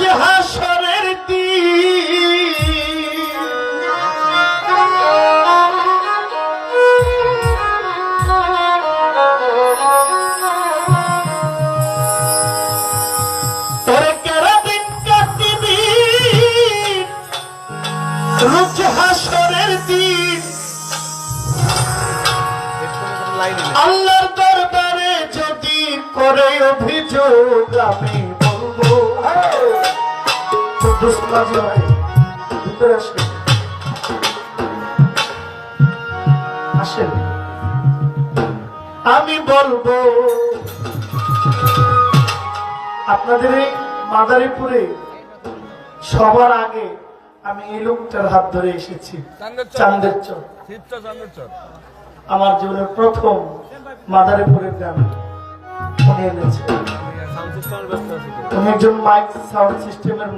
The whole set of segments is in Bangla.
আজ হাসরের হাসরের দিন। আল্লাহর দরবারে যদি করে অভিযোগ আমি ভিতরে। আসেন আমি বলব আপনাদের এই মাদারীপুরে সবার আগে আমি এই লোকটার হাত ধরে এসেছি চান্দের চর আমার জীবনের প্রথম মাদারীপুরের গ্রামে এনেছে উনি একজন মাইক সাউন্ড সিস্টেমের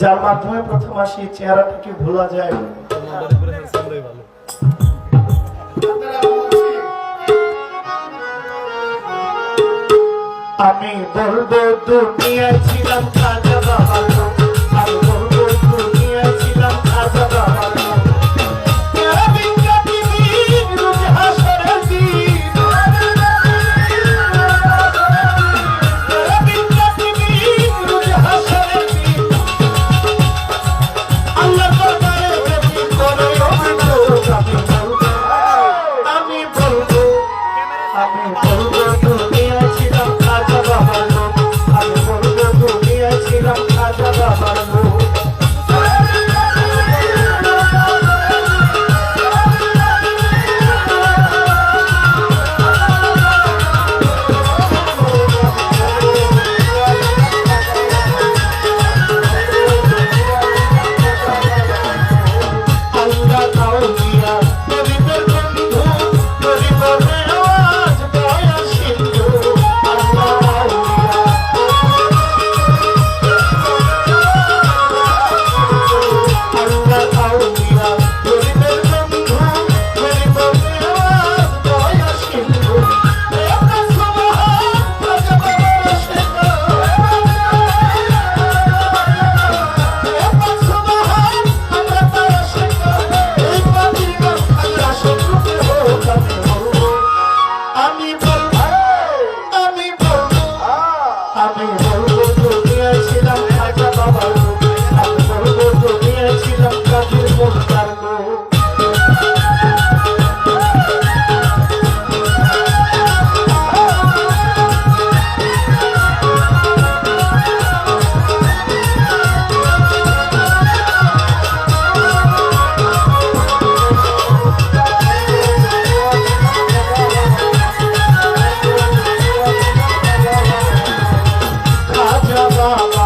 যার মাধ্যমে প্রথম আসি চেহারাটাকে ভোলা যায়? আমি বলব, দুনিয়ায় ছিলাম খাজা বাবার Allah